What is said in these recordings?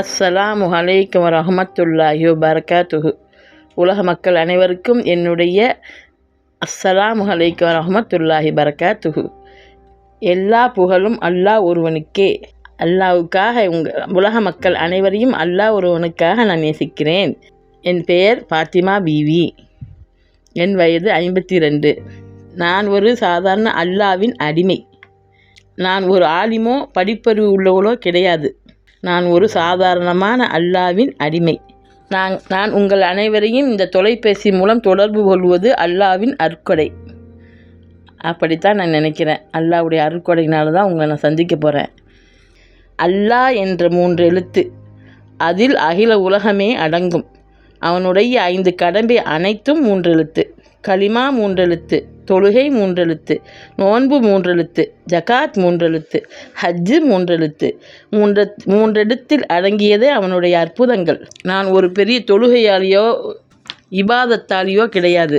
அஸ்ஸலாமு அலைக்கும் வரஹமத்துல்லாஹி வபரகாத்துஹு. உலக மக்கள் அனைவருக்கும் என்னுடைய அஸ்ஸலாமு அலைக்கும் வரஹமத்துல்லாஹி பரகாத்துஹு எல்லா புகழும் அல்லாஹ் ஒருவனுக்கே. அல்லாவுக்காக உங்கள் உலக மக்கள் அனைவரையும் அல்லாஹ் ஒருவனுக்காக நான் நேசிக்கிறேன். என் பெயர் பாத்திமா பீவி. என் வயது ஐம்பத்தி ரெண்டு நான் ஒரு சாதாரண அல்லாவின் அடிமை. நான் ஒரு ஆலிமோ படிப்பறிவு உள்ளவளோ கிடையாது. நான் ஒரு சாதாரணமான அல்லாவின் அடிமை. நான் நான் உங்கள் அனைவரையும் இந்த தொலைபேசி மூலம் தொடர்பு கொள்வது அல்லாவின் அற்கொடை அப்படித்தான் நான் நினைக்கிறேன். அல்லாவுடைய அருட்கொடையினால தான் உங்களை நான் சந்திக்க போகிறேன் அல்லாஹ் என்ற மூன்று எழுத்து. அதில் அகில உலகமே அடங்கும். அவனுடைய ஐந்து கடம்பை அனைத்தும் மூன்றெழுத்து களிமா மூன்றெழுத்து தொழுகை மூன்றெழுத்து நோன்பு மூன்றெழுத்து ஜகாத் மூன்றெழுத்து ஹஜ்ஜு மூன்றெழுத்து. மூன்று மூன்றெழுத்தில் அடங்கியதே அவனுடைய அற்புதங்கள். நான் ஒரு பெரிய தொழுகையாலேயோ இபாதத்தாலேயோ கிடையாது.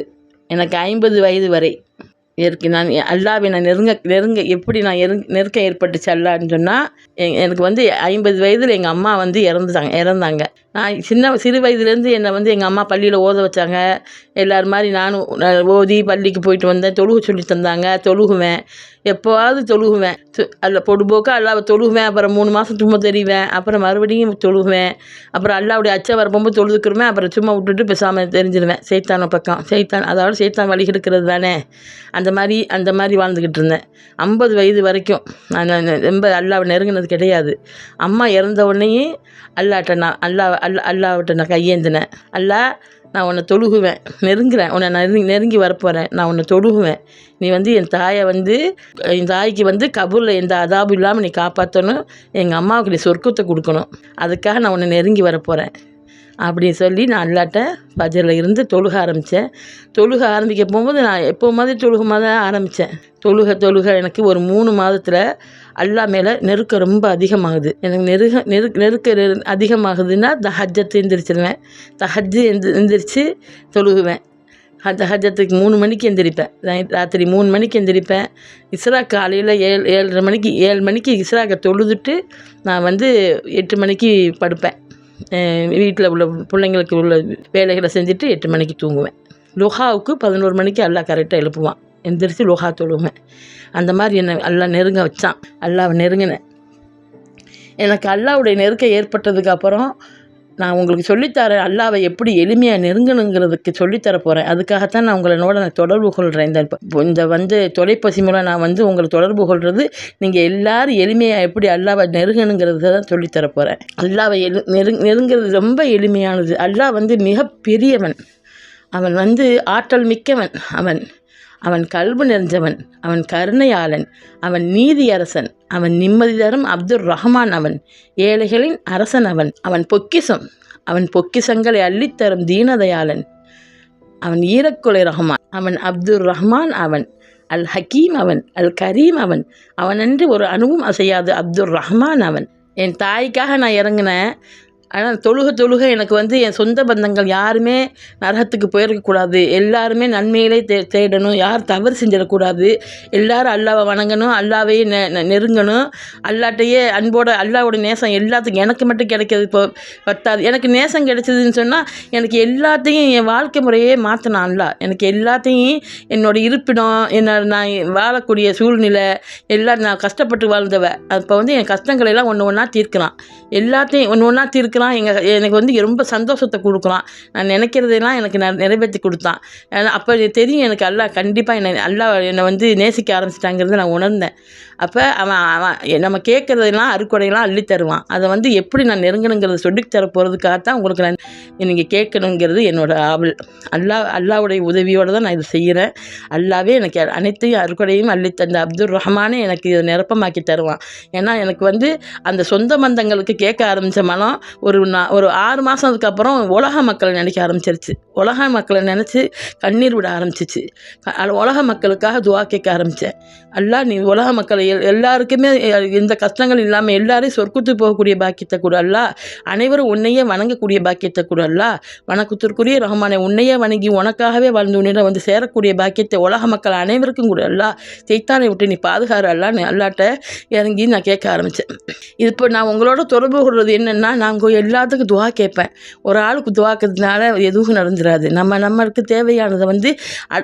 எனக்கு ஐம்பது வயது வரை. இருக்கு நான் அல்லாவை நான் நெருங்க நெருங்க எப்படி நான் எரு நெருக்கம் ஏற்பட்டுச்சு அல்லான்னு சொன்னால் எனக்கு வந்து ஐம்பது வயதில் எங்கள் அம்மா வந்து இறந்துட்டாங்க இறந்தாங்க. நான் சின்ன சிறு வயதுலேருந்து என்னை வந்து எங்கள் அம்மா பள்ளியில் ஓத வச்சாங்க. எல்லோரும் மாதிரி நானும் நான் ஓதி பள்ளிக்கு போயிட்டு வந்தேன். தொழுக சொல்லி தந்தாங்க. தொழுகுவேன். எப்போவாவது தொழுகுவேன். அதில் பொடுபோக்காக அல்லாவை தொழுகுவேன். அப்புறம் மூணு மாதம் சும்மா தெரிவேன். அப்புறம் மறுபடியும் தொழுகுவேன். அப்புறம் அல்லாவுடைய அச்சை வரப்போம்போது தொழுதுக்குருவேன் அப்புறம் சும்மா விட்டுட்டு பேசாமல் தெரிஞ்சிருவேன். செய்தான பக்கம். செய்தான் அதாவது செய்தான் வழி எடுக்கிறது தானே. அந்த மாதிரி அந்த மாதிரி வாழ்ந்துக்கிட்டு இருந்தேன். ஐம்பது வயது வரைக்கும் நான் ரொம்ப அல்லாவை நெருங்கினது கிடையாது. அம்மா இறந்த உடனேயே அல்லாட்ட நான் அல்லா அல்லா அல்லாவிட்ட நான் கையேந்தினேன். அல்லா நான் உன்னை தொழுகுவேன். நெருங்குறேன். உன்னை நெருங்கி நெருங்கி வரப்போகிறேன் நான் உன்னை தொழுகுவேன். நீ வந்து என் தாயை வந்து என் தாய்க்கு வந்து கபூரில் எந்த அதாபும் இல்லாமல் நீ காப்பாற்றணும் எங்கள் அம்மாவுக்கு நீ சொர்க்கத்தை கொடுக்கணும். அதுக்காக நான் உன்னை நெருங்கி வரப்போகிறேன் அப்படின்னு சொல்லி நான் அல்லாட்ட பஜரில் இருந்து தொழுக ஆரம்பித்தேன் தொழுக ஆரம்பிக்க போகும்போது நான் எப்போ மாதிரி தொழுக தான் ஆரம்பித்தேன் தொழுக தொழுக எனக்கு ஒரு மூணு மாதத்தில் அல்லா மேலே நெருக்கம் ரொம்ப அதிகமாகுது. எனக்கு நெருக நெரு நெருக்க நெரு அதிகமாகுதுன்னா தஹஜத்தை எந்திரிச்சிருவேன். தஹஜ்ஜு எந்திரி எந்திரிச்சு தொழுகுவேன். அந்த ஹஜத்துக்கு மூணு மணிக்கு எந்திரிப்பேன். ராத்திரி மூணு மணிக்கு எந்திரிப்பேன். இஸ்ரா காலையில் ஏழு ஏழரை மணிக்கு ஏழு மணிக்கு இஸ்ராக்கை தொழுதுட்டு நான் வந்து எட்டு மணிக்கு படுப்பேன். வீட்டில் உள்ள பிள்ளைங்களுக்கு உள்ள வேலைகளை செஞ்சுட்டு எட்டு மணிக்கு தூங்குவேன். லுஹாவுக்கு பதினோரு மணிக்கு எல்லாம் கரெக்டாக எழுப்புவான். எந்திரிச்சு லுஹா தொழுவேன். அந்த மாதிரி என்னை எல்லாம் நெருங்க வச்சான். அல்லாவை நெருங்கினேன் எனக்கு அல்லாவுடைய நெருக்கம் ஏற்பட்டதுக்கு அப்புறம் நான் உங்களுக்கு சொல்லித்தரேன் அல்லாவை எப்படி எளிமையாக நெருங்கணுங்கிறதுக்கு சொல்லித்தர போகிறேன் அதுக்காகத்தான் நான் உங்களோட நான் தொடர்பு கொள்கிறேன் இந்த இந்த வந்து தொலைபேசி மூலம் நான் வந்து உங்களை தொடர்பு கொள்வது நீங்கள் எல்லோரும் எளிமையாக எப்படி அல்லாவை நெருங்கணுங்கிறத தான் சொல்லித்தர போகிறேன் அல்லாவை எழு நெரு நெருங்கிறது ரொம்ப எளிமையானது. அல்லாஹ் வந்து மிக பெரியவன் அவன் வந்து ஆற்றல் மிக்கவன். அவன் அவன் கல்பு நிறைஞ்சவன் அவன் கருணையாளன் அவன் நீதியரசன் அவன் நிம்மதி தரும் அப்துல் ரஹ்மான் அவன் ஏழைகளின் அரசன் அவன் அவன் பொக்கிசம் அவன் பொக்கிசங்களை அள்ளித்தரும் தீனதயாளன். அவன் ஈரக்குலை ரஹ்மான் அவன் அப்துல் ரஹ்மான் அவன் அல் ஹக்கீம் அவன் அல் கரீம் அவன் அவனன்று ஒரு அணுவும் அசையாது அப்துல் ரஹ்மான் அவன். என் தாய்க்காக நான் இறங்கினேன் ஆனால் தொழுக தொழுக எனக்கு வந்து என் சொந்த பந்தங்கள் யாருமே நரகத்துக்கு போயிருக்கக்கூடாது எல்லாருமே நன்மையிலே தே தேடணும். யார் தவறு செஞ்சிடக்கூடாது. எல்லாரும் அல்லாவை வணங்கணும். அல்லாவையே நெ நெருங்கணும். அல்லாட்டையே அன்போட அல்லாவோட நேசம் எல்லாத்துக்கும் எனக்கு மட்டும் கிடைக்கிறது இப்போ பத்தாது. எனக்கு நேசம் கிடைச்சதுன்னு சொன்னால் எனக்கு எல்லாத்தையும் என் வாழ்க்கை முறையே மாற்றினான் அல்லா. எனக்கு எல்லாத்தையும் என்னோடய இருப்பிடம் என்ன நான் வாழக்கூடிய சூழ்நிலை எல்லாம் நான் கஷ்டப்பட்டு வாழ்ந்தவ. அப்போ வந்து என் கஷ்டங்களை எல்லாம் ஒன்று ஒன்றா தீர்க்கலாம் எல்லாத்தையும் ஒன்று ஒன்றா தீர்க்கலாம் எங்கள் எனக்கு வந்து ரொம்ப சந்தோஷத்தை கொடுக்கலாம். நான் நினைக்கிறதெல்லாம் எனக்கு நான் நிறைவேற்றி கொடுத்தான். அப்போ தெரியும் எனக்கு அல்லா கண்டிப்பாக என்னை அல்லா என்னை வந்து நேசிக்க ஆரம்பிச்சிட்டாங்கிறது நான் உணர்ந்தேன். அப்போ அவன் அவன் நம்ம கேட்குறதெல்லாம் அறுக்குறையெல்லாம் அள்ளி தருவான். அதை வந்து எப்படி நான் நெருங்கணுங்கிறத சொல்லி தர போகிறதுக்காகத்தான் உங்களுக்கு நான் நீங்கள் கேட்கணுங்கிறது என்னோடய ஆவல். அல்லா அல்லாவுடைய உதவியோடு தான் நான் இதை செய்கிறேன் அல்லாவே எனக்கு அனைத்தையும் அறுக்குறையும் அள்ளி தந்த அப்துல் ரஹ்மானே எனக்கு இதை நிரப்பமாக்கி தருவான். ஏன்னா எனக்கு வந்து அந்த சொந்த பந்தங்களுக்கு கேட்க ஆரம்பித்த மனம் ஒரு நான் ஒரு ஆறு மாதம் அதுக்கப்புறம் உலக மக்களை நினைக்க ஆரம்பிச்சிருச்சு. உலக மக்களை நினச்சி கண்ணீர் விட ஆரம்பிச்சிச்சு. உலக மக்களுக்காக துவா கேட்க ஆரம்பித்தேன் அல்லா நீ உலக மக்களை எல் எல்லாருக்குமே இந்த எந்த கஷ்டங்கள் இல்லாமல் எல்லாரையும் சொர்க்குத்து போகக்கூடிய பாக்கியத்தை கூட அல்லா. அனைவரும் உன்னையே வணங்கக்கூடிய பாக்கியத்தை கூட அல்லா. வணக்கத்திற்குரிய ரஹ்மானை உன்னையே வணங்கி உனக்காகவே வாழ்ந்து உன்னிடம் வந்து சேரக்கூடிய பாக்கியத்தை உலக மக்கள் அனைவருக்கும் கூட அல்லா. செய்தானை விட்டு நீ பாதுகாறு அல்லான்னு அல்லாட்ட இறங்கி நான் கேட்க ஆரம்பித்தேன் இது இப்போ நான் உங்களோட தொடர்பு கொள்வது என்னென்னா நாங்கள் எல்லாத்துக்கும் துவா கேட்பேன். ஒரு ஆளுக்கு துவாக்கிறதுனால எதுவும் நடந்துடாது நம்ம நம்மளுக்கு தேவையானதை வந்து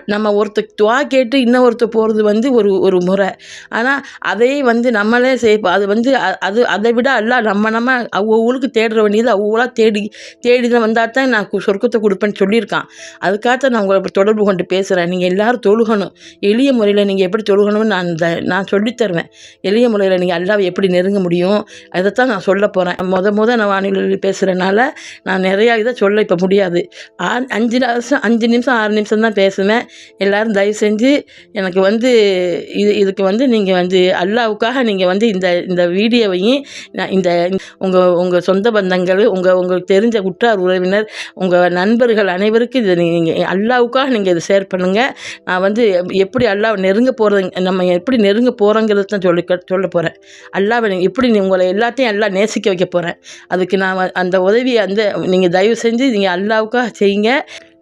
நம்ம ஒருத்தர் துவா கேட்டு இன்னொருத்தர் போகிறது வந்து ஒரு ஒரு முறை. ஆனால் அதே வந்து நம்மளே செய்ப்போம் அது வந்து அது அதை விட அல்ல நம்ம நம்ம அவ்வளவுக்கு தேடுற வேண்டியது அவ்வளோ தேடி தேடி தான் வந்தால் தான் நான் கு- சொர்க்கத்தை கொடுப்பேன்னு சொல்லியிருக்கான். அதுக்காக நான் உங்களை தொடர்பு கொண்டு பேசுகிறேன் நீங்கள் எல்லோரும் தொழுகணும். எளிய முறையில் நீங்கள் எப்படி தொழுகணும்னு நான் த நான் சொல்லித் தருவேன். எளிய முறையில் நீங்கள் அல்லாவை எப்படி நெருங்க முடியும் அதைத்தான் நான் சொல்ல போகிறேன் முத முத நான் சொல்லி பேசுகிறனால நான் நிறையா இதை சொல்ல இப்போ முடியாது. ஆ- அஞ்சு நிமிஷம் அஞ்சு நிமிஷம் ஆறு நிமிஷம் தான் பேசுவேன். எல்லோரும் தயவு செஞ்சு எனக்கு வந்து இது இதுக்கு வந்து நீங்கள் வந்து அல்லாவுக்காக நீங்கள் வந்து இந்த இந்த வீடியோவையும் நான் இந்த உங்கள் உங்கள் சொந்த பந்தங்கள் உங்கள் உங்களுக்கு தெரிஞ்ச உற்றார் உறவினர் உங்கள் நண்பர்கள் அனைவருக்கும் இதை நீங்கள் அல்லாவுக்காக நீங்கள் இதை ஷேர் பண்ணுங்கள் நான் வந்து எப்படி அல்லாவை நெருங்க போகிறது நம்ம எப்படி நெருங்க போகிறோங்கிறது தான் சொல்லி சொல்ல போகிறேன் அல்லாவை எப்படி உங்களை எல்லாத்தையும் எல்லாம் நேசிக்க வைக்க போகிறேன் அதுக்கு நான் அந்த உதவியை வந்து நீங்கள் தயவு செஞ்சு நீங்கள் அல்லாவுக்காக செய்யுங்க.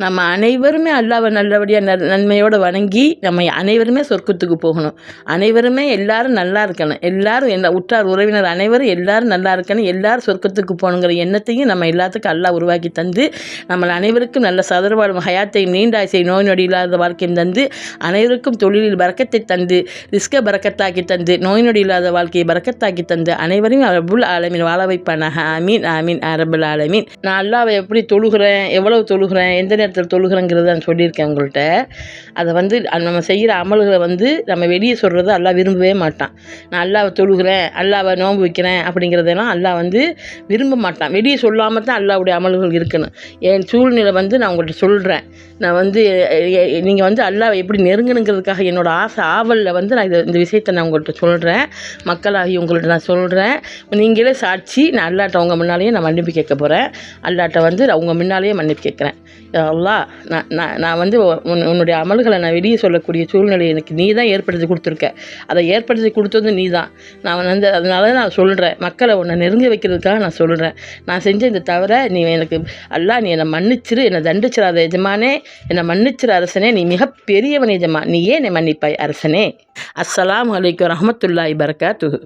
நம்ம அனைவருமே அல்லாவை நல்லபடியாக ந நன்மையோடு வணங்கி நம்ம அனைவருமே சொர்க்கத்துக்கு போகணும். அனைவருமே எல்லாரும் நல்லா இருக்கணும். எல்லாரும் என்ன உற்றார் உறவினர் அனைவரும் எல்லாரும் நல்லா இருக்கணும். எல்லாரும் சொர்க்கத்துக்கு போகணுங்கிற எண்ணத்தையும் நம்ம எல்லாத்துக்கும் அல்லாஹ் உருவாக்கி தந்து நம்மளை அனைவருக்கும் நல்ல சதரவாழ்வு ஹயாத்தையும் நீண்டாசை நோய் நொடி இல்லாத வாழ்க்கையும் தந்து அனைவருக்கும் தொழிலில் பறக்கத்தை தந்து ரிஸ்க பறக்கத்தாக்கி தந்து நோய் நொடி இல்லாத வாழ்க்கையை பறக்கத்தாக்கி தந்து அனைவரையும் அபுல் ஆலமின் வாழ வைப்பானாக. ஆமீன் ஆமீன் அரபுல் ஆலமீன். நான் அல்லாவை எப்படி தொழுகிறேன் எவ்வளவு தொழுகிறேன் எந்த நேரத்தில் தொழுகிறேங்கிறத நான் சொல்லியிருக்கேன் உங்கள்கிட்ட. அதை வந்து நம்ம செய்கிற அமல்களை வந்து நம்ம வெளியே சொல்கிறத அல்லா விரும்பவே மாட்டான். நான் அல்லாவை தொழுகிறேன் அல்லாவை நோன்பு வைக்கிறேன் அப்படிங்கிறதெல்லாம் அல்லா வந்து விரும்ப மாட்டான். வெளியே சொல்லாமல் தான் அல்லாவுடைய அமல்கள் இருக்கணும். என் சூழ்நிலை வந்து நான் உங்கள்கிட்ட சொல்கிறேன் நான் வந்து நீங்கள் வந்து அல்லாவை எப்படி நெருங்கணுங்கிறதுக்காக என்னோடய ஆசை ஆவலில் வந்து நான் இதை இந்த விஷயத்தை நான் உங்கள்கிட்ட சொல்கிறேன் மக்களாகி உங்கள்கிட்ட நான் சொல்கிறேன் நீங்களே சாட்சி நான் அல்லாட்ட உங்கள் முன்னாலேயே நான் மன்னிப்பு கேட்க போகிறேன் அல்லாட்ட வந்து அவங்க முன்னாலேயே மன்னிப்பு கேட்குறேன். அல்லா நான் நான் நான் வந்து உன் உன்னுடைய அமல்களை நான் வெளியே சொல்லக்கூடிய சூழ்நிலை எனக்கு நீ தான் ஏற்படுத்தி கொடுத்துருக்க. அதை ஏற்படுத்தி கொடுத்தது நீ தான் நான் வந்து அதனால நான் சொல்கிறேன் மக்களை உன்னை நெருங்கி வைக்கிறதுக்காக நான் சொல்கிறேன் நான் செஞ்ச இந்த தவிர நீ எனக்கு அல்லா நீ என்னை மன்னிச்சிரு என்னை தண்டிச்சிடாத எஜமானே. என்னை மன்னிச்சிரு அரசனே. நீ மிக பெரியவன் எஜமா நீ ஏன் என்னை மன்னிப்பாய் அரசனே? அஸ்லாம் வலைக்கம் ரஹமத்துல்லாய் பரகாத்துஹு